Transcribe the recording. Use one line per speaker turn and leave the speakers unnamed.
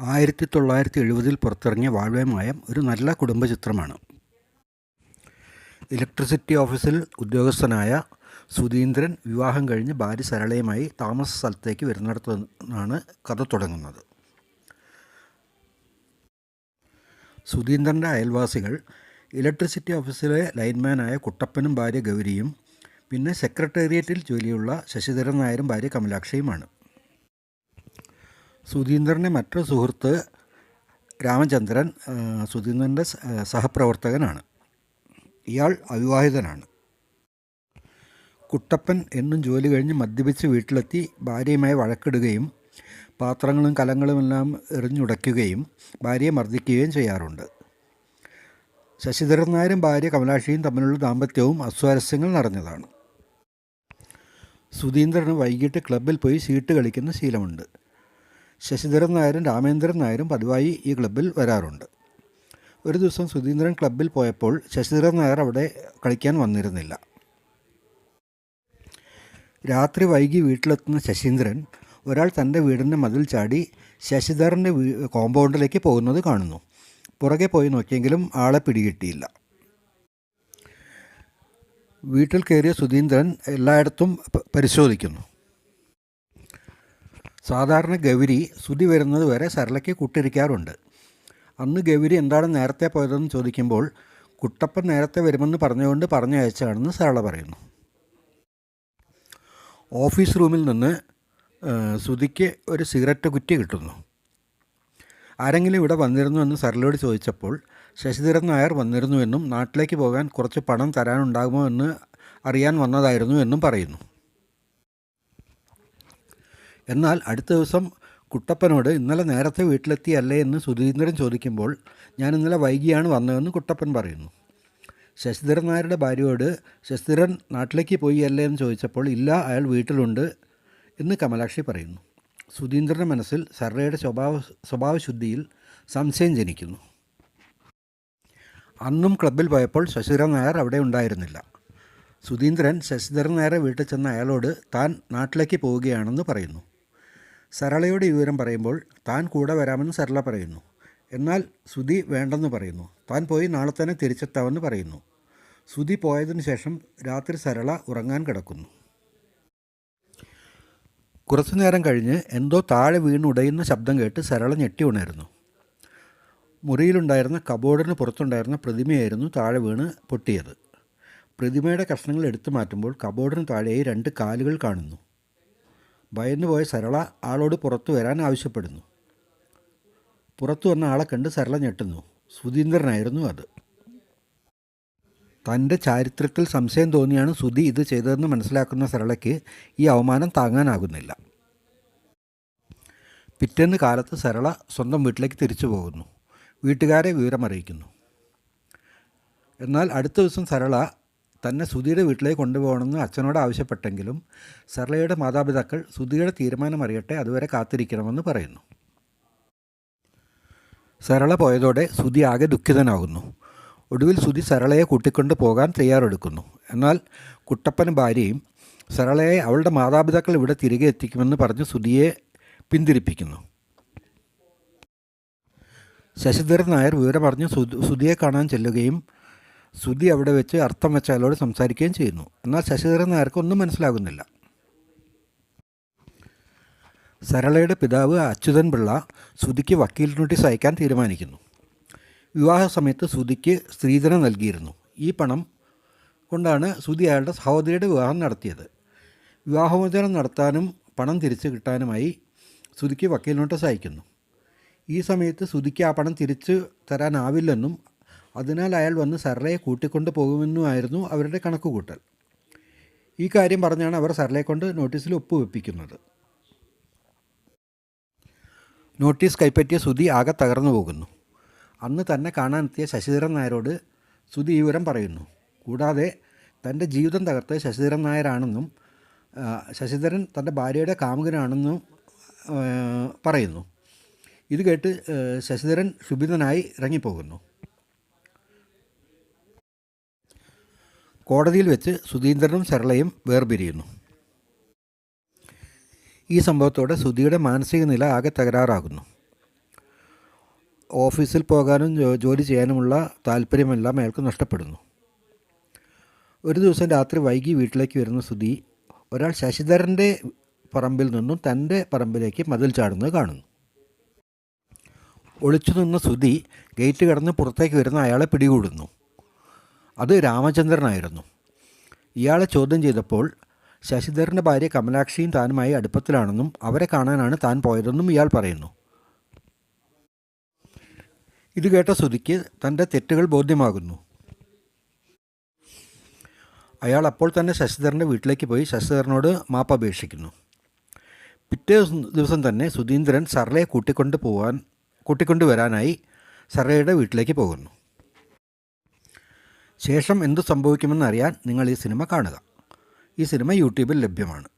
ആയിരത്തി തൊള്ളായിരത്തി എഴുപതിൽ പുറത്തിറങ്ങിയ വാഴ്വേമായം ഒരു നല്ല കുടുംബ ചിത്രമാണ് ഇലക്ട്രിസിറ്റി ഓഫീസിൽ ഉദ്യോഗസ്ഥനായ സുധീന്ദ്രൻ വിവാഹം കഴിഞ്ഞ് ഭാര്യ സരളയുമായി താമസ സ്ഥലത്തേക്ക് വരുന്നിടത്താണ് കഥ തുടങ്ങുന്നത്. സുധീന്ദ്രന്റെ അയൽവാസികൾ ഇലക്ട്രിസിറ്റി ഓഫീസിലെ ലൈൻമാനായ കുട്ടപ്പനും ഭാര്യ ഗൗരിയും പിന്നെ സെക്രട്ടേറിയറ്റിൽ ജോലിയുള്ള ശശിധരൻ നായരും ഭാര്യ കമലാക്ഷിയുമാണ്. സുധീന്ദ്രന്റെ മറ്റൊരു സുഹൃത്ത് രാമചന്ദ്രൻ സുധീന്ദ്രന്റെ സഹപ്രവർത്തകനാണ്. ഇയാൾ അവിവാഹിതനാണ്. കുട്ടപ്പൻ എന്നും ജോലി കഴിഞ്ഞ് മദ്യപിച്ച് വീട്ടിലെത്തി ഭാര്യയുമായി വഴക്കിടുകയും പാത്രങ്ങളും കലങ്ങളുമെല്ലാം എറിഞ്ഞുടയ്ക്കുകയും ഭാര്യയെ മർദ്ദിക്കുകയും ചെയ്യാറുണ്ട്. ശശിധരൻ നായരും ഭാര്യ കമലാക്ഷിയും തമ്മിലുള്ള ദാമ്പത്യവും അസ്വാരസ്യങ്ങൾ നിറഞ്ഞതാണ്. സുധീന്ദ്രന് വൈകിട്ട് ക്ലബ്ബിൽ പോയി സീട്ട് കളിക്കുന്ന ശീലമുണ്ട്. ശശിധരൻ നായരും രാമേന്ദ്രൻ നായരും പതിവായി ഈ ക്ലബ്ബിൽ വരാറുണ്ട്. ഒരു ദിവസം സുധീന്ദ്രൻ ക്ലബ്ബിൽ പോയപ്പോൾ ശശിധരൻ നായർ അവിടെ കളിക്കാൻ വന്നിരുന്നില്ല. രാത്രി വൈകി വീട്ടിലെത്തുന്ന ശശീന്ദ്രൻ ഒരാൾ തന്റെ വീടിന്റെ മതിൽ ചാടി ശശിധരന്റെ കോമ്പൗണ്ടിലേക്ക് പോകുന്നത് കാണുന്നു. പുറകെ പോയി നോക്കിയെങ്കിലും ആളെ പിടികിട്ടിയില്ല. വീട്ടിൽ കയറിയ സുധീന്ദ്രൻ എല്ലായിടത്തും പരിശോധിക്കുന്നു. സാധാരണ ഗൗരി സുധി വരുന്നത് വരെ സരളയ്ക്ക് കുട്ടിരിക്കാറുണ്ട്. അന്ന് ഗൗരി എന്താണ് നേരത്തെ പോയതെന്ന് ചോദിക്കുമ്പോൾ കുട്ടപ്പൻ നേരത്തെ വരുമെന്ന് പറഞ്ഞുകൊണ്ട് പറഞ്ഞയച്ചാണെന്ന് സരള പറയുന്നു. ഓഫീസ് റൂമിൽ നിന്ന് ആ, ഒരു സിഗരറ്റ് കുറ്റി കിട്ടുന്നു. ആരെങ്കിലും ഇവിടെ വന്നിരുന്നു എന്ന് സരളയോട് ചോദിച്ചപ്പോൾ ശശിധരൻ നായർ വന്നിരുന്നുവെന്നും നാട്ടിലേക്ക് പോകാൻ കുറച്ച് പണം തരാനുണ്ടാകുമോ എന്ന് അറിയാൻ വന്നതായിരുന്നു എന്നും പറയുന്നു. എന്നാൽ അടുത്ത ദിവസം കുട്ടപ്പനോട് ഇന്നലെ നേരത്തെ വീട്ടിലെത്തിയല്ലേ എന്ന് സുധീന്ദ്രൻ ചോദിക്കുമ്പോൾ ഞാൻ ഇന്നലെ വൈകിയാണ് വന്നതെന്ന് കുട്ടപ്പൻ പറയുന്നു. ശശിധരൻ നായരുടെ ഭാര്യയോട് ശശിധരൻ നാട്ടിലേക്ക് പോയി അല്ലേ എന്ന് ചോദിച്ചപ്പോൾ ഇല്ല അയാൾ വീട്ടിലുണ്ട് എന്ന് കമലാക്ഷി പറയുന്നു. സുധീന്ദ്രന്റെ മനസ്സിൽ സർറയുടെ സ്വഭാവ സ്വഭാവശുദ്ധിയിൽ സംശയം ജനിക്കുന്നു. അന്നും ക്ലബിൽ പോയപ്പോൾ ശശിധരൻ നായർ അവിടെ ഉണ്ടായിരുന്നില്ല. സുധീന്ദ്രൻ ശശിധരൻ നായരെ വീട്ടിൽ ചെന്ന അയാളോട് താൻ നാട്ടിലേക്ക് പോവുകയാണെന്ന് പറയുന്നു. സരളയോട് വിവരം പറയുമ്പോൾ താൻ കൂടെ വരാമെന്ന് സരള പറയുന്നു. എന്നാൽ സുധി വേണ്ടെന്ന് പറയുന്നു. താൻ പോയി നാളെ തന്നെ തിരിച്ചെത്താമെന്ന് പറയുന്നു. സുധി പോയതിനു ശേഷം രാത്രി സരള ഉറങ്ങാൻ കിടക്കുന്നു. കുറച്ചു നേരം കഴിഞ്ഞ് എന്തോ താഴെ വീണുടയുന്ന ശബ്ദം കേട്ട് സരള ഞെട്ടി ഉണരുന്നു. മുറിയിലുണ്ടായിരുന്ന കബോർഡിന് പുറത്തുണ്ടായിരുന്ന പ്രതിമയായിരുന്നു താഴെ വീണ് പൊട്ടിയത്. പ്രതിമയുടെ കഷ്ണങ്ങൾ എടുത്തു മാറ്റുമ്പോൾ കബോർഡിന് താഴെയായി രണ്ട് കാലുകൾ കാണുന്നു. ഭയന്നുപോയ സരള ആളോട് പുറത്തു വരാൻ ആവശ്യപ്പെടുന്നു. പുറത്തു വന്ന ആളെ കണ്ട് സരള ഞെട്ടുന്നു. സുധീന്ദ്രനായിരുന്നു അത്. തന്റെ ചാരിത്രത്തിൽ സംശയം തോന്നിയാണ് സുധി ഇത് ചെയ്തതെന്ന് മനസ്സിലാക്കുന്ന സരളയ്ക്ക് ഈ അവമാനം താങ്ങാനാകുന്നില്ല. പിറ്റേന്ന് കാലത്ത് സരള സ്വന്തം വീട്ടിലേക്ക് തിരിച്ചു പോകുന്നു. വീട്ടുകാരെ വിവരമറിയിക്കുന്നു. എന്നാൽ അടുത്ത ദിവസം സരള തന്നെ സുധിയുടെ വീട്ടിലേക്ക് കൊണ്ടുപോകണമെന്ന് അച്ഛനോട് ആവശ്യപ്പെട്ടെങ്കിലും സരളയുടെ മാതാപിതാക്കൾ സുധിയുടെ തീരുമാനം അറിയട്ടെ അതുവരെ കാത്തിരിക്കണമെന്ന് പറയുന്നു. സരള പോയതോടെ സുധി ആകെ ദുഃഖിതനാകുന്നു. ഒടുവിൽ സുധി സരളയെ കൂട്ടിക്കൊണ്ട് പോകാൻ തയ്യാറെടുക്കുന്നു. എന്നാൽ കുട്ടപ്പനും ഭാര്യയും സരളയെ അവളുടെ മാതാപിതാക്കൾ ഇവിടെ തിരികെ എത്തിക്കുമെന്ന് പറഞ്ഞ് സുധിയെ പിന്തിരിപ്പിക്കുന്നു. ശശിധരൻ നായർ വിവരം പറഞ്ഞ് സുധിയെ കാണാൻ ചെല്ലുകയും സുധി അവിടെ വെച്ച് അർത്ഥം വെച്ച അയാളോട് സംസാരിക്കുകയും ചെയ്യുന്നു. എന്നാൽ ശശിധരൻ നായർക്ക് ഒന്നും മനസ്സിലാകുന്നില്ല. സരളയുടെ പിതാവ് അച്യുതൻ പിള്ള സുധിക്ക് വക്കീൽ നോട്ടീസ് അയക്കാൻ തീരുമാനിക്കുന്നു. വിവാഹ സമയത്ത് സുധിക്ക് സ്ത്രീധനം നൽകിയിരുന്നു. ഈ പണം കൊണ്ടാണ് സുധി അയാളുടെ സഹോദരിയുടെ വിവാഹം നടത്തിയത്. വിവാഹമോചനം നടത്താനും പണം തിരിച്ചു കിട്ടാനുമായി സുധിക്ക് വക്കീൽ നോട്ടീസ് അയക്കുന്നു ഈ സമയത്ത് സുധിക്ക് ആ പണം തിരിച്ചു തരാനാവില്ലെന്നും അതിനാൽ അയാൾ വന്ന് സർലയെ കൂട്ടിക്കൊണ്ട് പോകുമെന്നുമായിരുന്നു അവരുടെ കണക്കുകൂട്ടൽ. ഈ കാര്യം പറഞ്ഞാണ് അവർ സർലയെ കൊണ്ട് നോട്ടീസിൽ ഒപ്പുവെപ്പിക്കുന്നത് നോട്ടീസ് കൈപ്പറ്റിയ സുധി ആകെ തകർന്നു പോകുന്നു. അന്ന് തന്നെ കാണാനെത്തിയ ശശിധരൻ നായരോട് സുധി ഈ വിവരം പറയുന്നു. കൂടാതെ തന്റെ ജീവിതം തകർത്ത് ശശിധരൻ നായരാണെന്നും ശശിധരൻ തന്റെ ഭാര്യയുടെ കാമുകനാണെന്നും പറയുന്നു. ഇത് കേട്ട് ശശിധരൻ ക്ഷുഭിതനായി ഇറങ്ങിപ്പോകുന്നു. കോടതിയിൽ വെച്ച് സുധീന്ദ്രനും സരളയും വേർപിരിയുന്നു. ഈ സംഭവത്തോടെ സുധിയുടെ മാനസിക നില ആകെ തകരാറാകുന്നു. ഓഫീസിൽ പോകാനും ജോലി ചെയ്യാനുമുള്ള താല്പര്യമെല്ലാം അയാൾക്ക് നഷ്ടപ്പെടുന്നു. ഒരു ദിവസം രാത്രി വൈകി വീട്ടിലേക്ക് വരുന്ന സുധി ഒരാൾ ശശിധരന്റെ പറമ്പിൽ നിന്നും തന്റെ പറമ്പിലേക്ക് മതിൽ ചാടുന്നത് കാണുന്നു. ഒളിച്ചു നിന്ന സുധി ഗേറ്റ് കടന്ന് പുറത്തേക്ക് വരുന്ന അയാളെ പിടികൂടുന്നു. അത് രാമചന്ദ്രനായിരുന്നു. ഇയാളെ ചോദ്യം ചെയ്തപ്പോൾ ശശിധരന്റെ ഭാര്യ കമലാക്ഷിയും താനുമായി അടുപ്പത്തിലാണെന്നും അവരെ കാണാനാണ് താൻ പോയതെന്നും ഇയാൾ പറയുന്നു. ഇത് കേട്ട സുധിക്ക് തന്റെ തെറ്റുകൾ ബോധ്യമാകുന്നു. അയാൾ അപ്പോൾ തന്നെ ശശിധരന്റെ വീട്ടിലേക്ക് പോയി ശശിധരനോട് മാപ്പ് അപേക്ഷിക്കുന്നു. പിറ്റേ ദിവസം തന്നെ സുധീന്ദ്രൻ സർലയെ കൂട്ടിക്കൊണ്ട് പോകാൻ കൂട്ടിക്കൊണ്ടുവരാനായി സർലയുടെ വീട്ടിലേക്ക് പോകുന്നു. ശേഷം എന്തു സംഭവിക്കുമെന്നറിയാൻ നിങ്ങൾ ഈ സിനിമ കാണുക. ഈ സിനിമ യൂട്യൂബിൽ ലഭ്യമാണ്.